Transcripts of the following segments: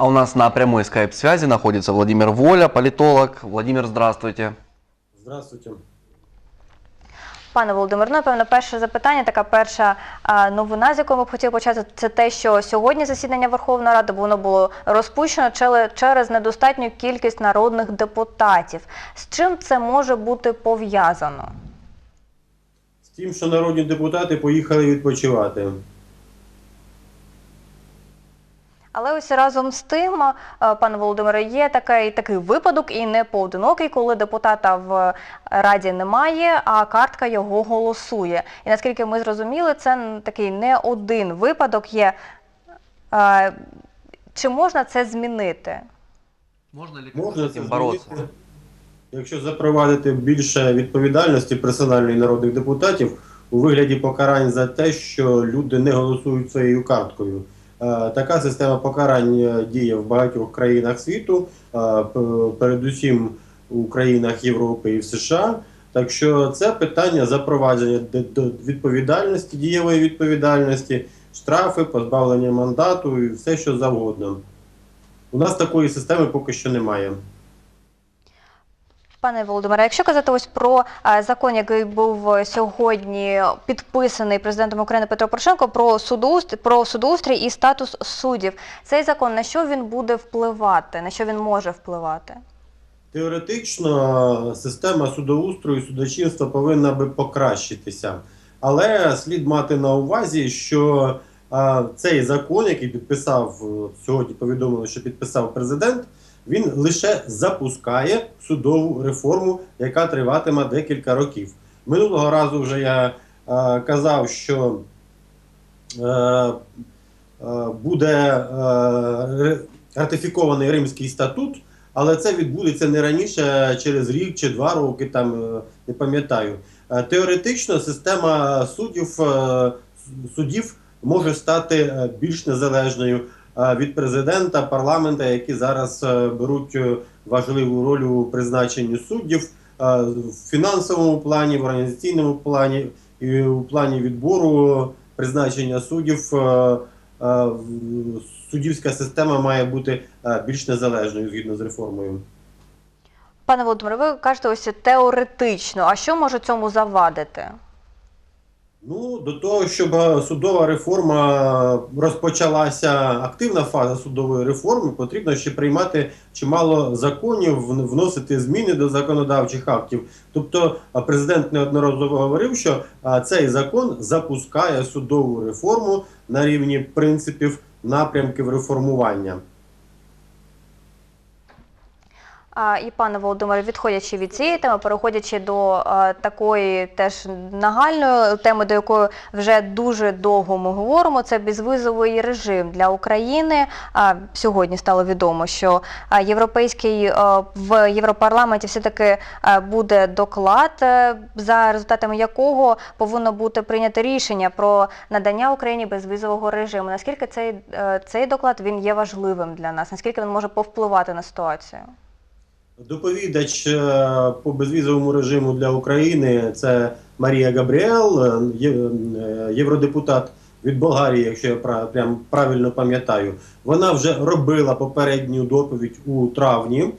А у нас на прямой скайп-связи находится Владимир Воля, политолог. Владимир, здравствуйте. Здравствуйте. Пане Володимир, ну, напевно, перше запитання, така перша а, новина, з якою ми б хотіли почати, це те, що сьогодні засідання Верховної Ради воно було розпущено через недостатню кількість народних депутатів. З чим це може бути пов'язано? З тим, що народні депутати поїхали відпочивати. Але ось разом з тим, е, пане Володимире, є такий, такий випадок і не поодинокий, коли депутата в Раді немає, а картка його голосує. І наскільки ми зрозуміли, це такий не один випадок є. Е, Чи можна це змінити? Можно ли Можна бороться? змінити, якщо запровадити більше відповідальності персональної народних депутатів у вигляді покарань за те, що люди не голосують своєю карткою. Е, Така система покарань діє в багатьох країнах світу, е, передусім у країнах Європи і в США. Так що це питання запровадження відповідальності, дієвої відповідальності, штрафи, позбавлення мандату і все, що завгодно. У нас такої системи поки що немає. Пане Володимире, якщо казати ось про е, закон, який був е, сьогодні підписаний президентом України Петро Порошенко про судоустрій, про судоустрій і статус суддів, цей закон на що він буде впливати, на що він може впливати? Теоретично система судоустрою і судочинства повинна би покращитися. Але слід мати на увазі, що цей закон, який підписав е, сьогодні, повідомили, що підписав президент, він лише запускає судову реформу, яка триватиме декілька років. Минулого разу вже я а, казав, що е, е, буде е, ратифікований Римський статут. Але це відбудеться не раніше через рік чи два роки, там е, не пам'ятаю. Е, Теоретично система суддів, е, судів може стати е, більш незалежною е, від президента, парламента, які зараз е, беруть е, важливу роль у призначенні суддів е, в фінансовому плані, в організаційному плані і у плані відбору призначення суддів. е, е, Суддівська система має бути е, більш незалежною згідно з реформою. Пане Володимире, ви кажете ось теоретично, а що може цьому завадити? Ну, до того, щоб е, судова реформа розпочалася, активна фаза судової реформи, потрібно ще приймати чимало законів, вносити зміни до законодавчих актів. Тобто, е, президент неодноразово говорив, що е, цей закон запускає судову реформу на рівні принципів напрямків реформування. А, і пане Володимире, відходячи від цієї теми, переходячи до такої теж нагальної теми, до якої вже дуже довго ми говоримо, це безвизовий режим для України. Сьогодні стало відомо, що європейський в Європарламенті все-таки буде доклад, е, за результатами якого повинно бути прийнято рішення про надання Україні безвізового режиму. Наскільки цей, е, цей доклад він є важливим для нас? Наскільки він може повпливати на ситуацію? Доповідач е, по безвізовому режиму для України це Марія Габріел, е, е, євродепутат від Болгарії, якщо я прям правильно пам'ятаю. Вона вже робила попередню доповідь у травні.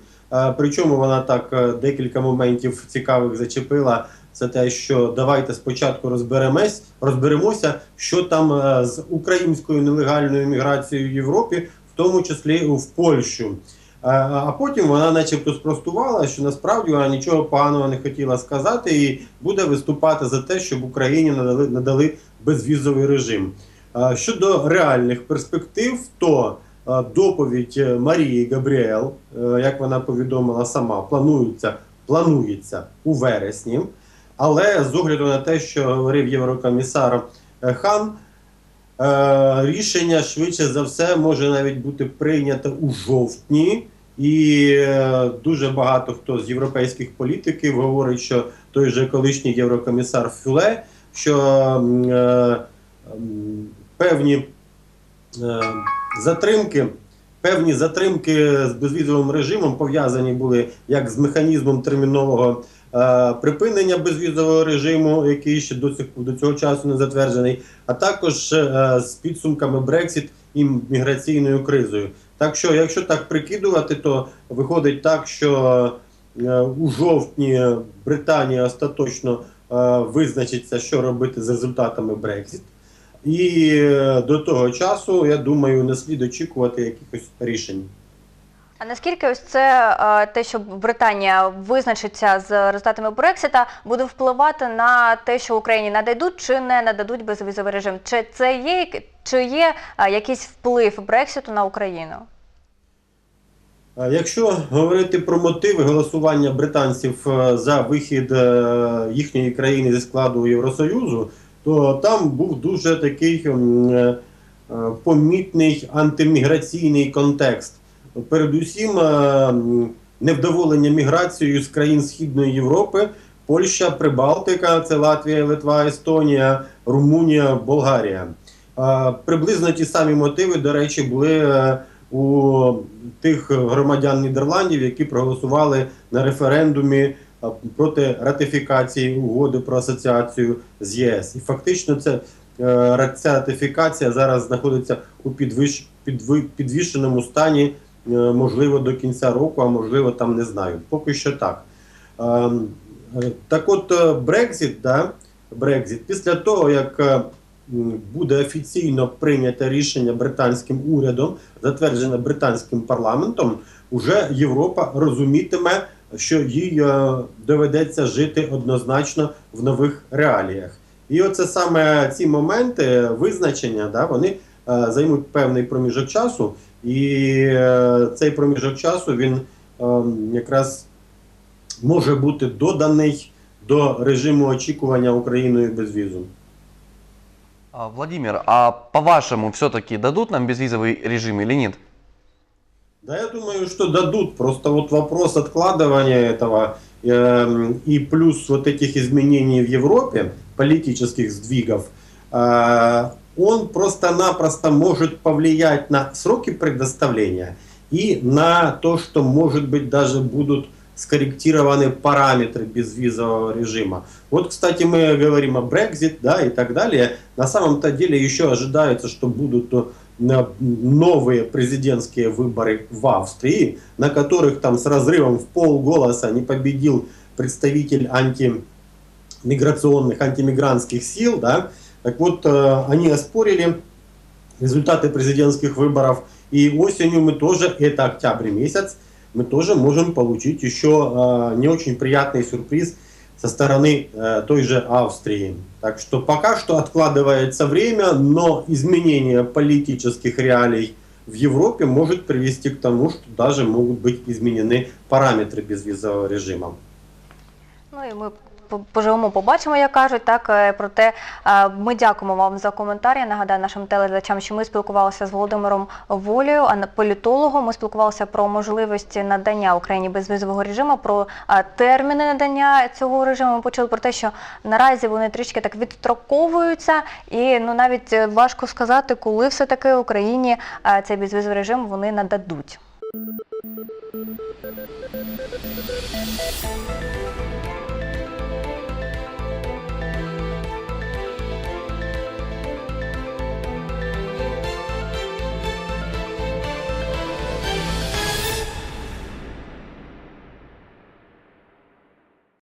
Причому вона так декілька моментів цікавих зачепила. Це те, що давайте спочатку розберемось, розберемося, що там з українською нелегальною міграцією в Європі, в тому числі в Польщу. Е, А потім вона, начебто, спростувала, що насправді вона нічого поганого не хотіла сказати, і буде виступати за те, щоб Україні надали, надали безвізовий режим. Е, Щодо реальних перспектив, то е, доповідь Марії Габріел, як вона повідомила сама, планується, планується у вересні. Але з огляду на те, що говорив єврокомісар Хан, рішення швидше за все може навіть бути прийнято у жовтні, і е, дуже багато хто з європейських політиків говорить, що той же колишній єврокомісар Фюле, що е, певні е, затримки. Певні затримки з безвізовим режимом пов'язані були як з механізмом термінового припинення безвізового режиму, який ще до цих до цього часу не затверджений, а також з підсумками Брексіт і міграційною кризою. Так що, якщо так прикидувати, то виходить так, що е, у жовтні Британія остаточно е, визначиться, що робити з результатами Брекзит. І е, до того часу, я думаю, не слід очікувати якихось рішень. А наскільки ось це е, те, що Британія визначиться з результатами Брексита, буде впливати на те, що Україні нададуть чи не нададуть безвізовий режим? Чи це є чи є е, якийсь вплив Брекситу на Україну? Якщо говорити про мотиви голосування британців е, за вихід їхньої країни зі складу Євросоюзу, то там був дуже такий помітний антиміграційний контекст. Передусім, е, невдоволення міграцією з країн Східної Європи, Польща, Прибалтика, це Латвія, Литва, Естонія, Румунія, Болгарія. Е, Приблизно ті самі мотиви, до речі, були е, у тих громадян Нідерландів, які проголосували на референдумі проти ратифікації угоди про асоціацію з ЄС. І фактично це, ця ратифікація зараз знаходиться у підвищ, підви, підвішеному стані, можливо, до кінця року, а можливо, там не знаю. Поки що так. Ем, е, Так от, е, Брекзит, да, Брекзит, після того, як е, буде офіційно прийнято рішення британським урядом, затверджене британським парламентом, уже Європа розумітиме, що їй е, доведеться жити однозначно в нових реаліях. І оце саме ці моменти визначення, да, вони е, займуть певний проміжок часу, і е, цей проміжок часу він е, якраз може бути доданий до режиму очікування Україною без візу. А, Владимир, а по-вашему все-таки дадут нам безвизовый режим или нет? Да, я думаю, что дадут. Просто вот вопрос откладывания этого эм, и плюс вот этих изменений в Европе, политических сдвигов, э, он просто-напросто может повлиять на сроки предоставления и на то, что, может быть, даже будут скорректированы параметры безвизового режима. Вот, кстати, мы говорим о Brexit, да, и так далее. На самом-то деле еще ожидается, что будут э, новые президентские выборы в Австрии, на которых там с разрывом в полголоса не победил представитель антимиграционных, антимигрантских сил, да. Так вот, э, они оспорили результаты президентских выборов, и осенью мы тоже, это октябрь месяц, мы тоже можем получить еще э, не очень приятный сюрприз со стороны э, той же Австрии. Так что пока что откладывается время, но изменение политических реалий в Европе может привести к тому, что даже могут быть изменены параметры безвизового режима. Ну ми по- поживемо, побачимо, як кажуть. Так е, проте е, ми дякуємо вам за коментар. Я нагадаю нашим телеглядачам, що ми спілкувалися з Володимиром Волею, політологом. Ми спілкувалися про можливості надання Україні безвізового режиму, про е, терміни надання цього режиму. Ми почули про те, що наразі вони трішки так відстроковуються, і ну навіть важко сказати, коли все таки Україні цей безвізовий режим вони нададуть.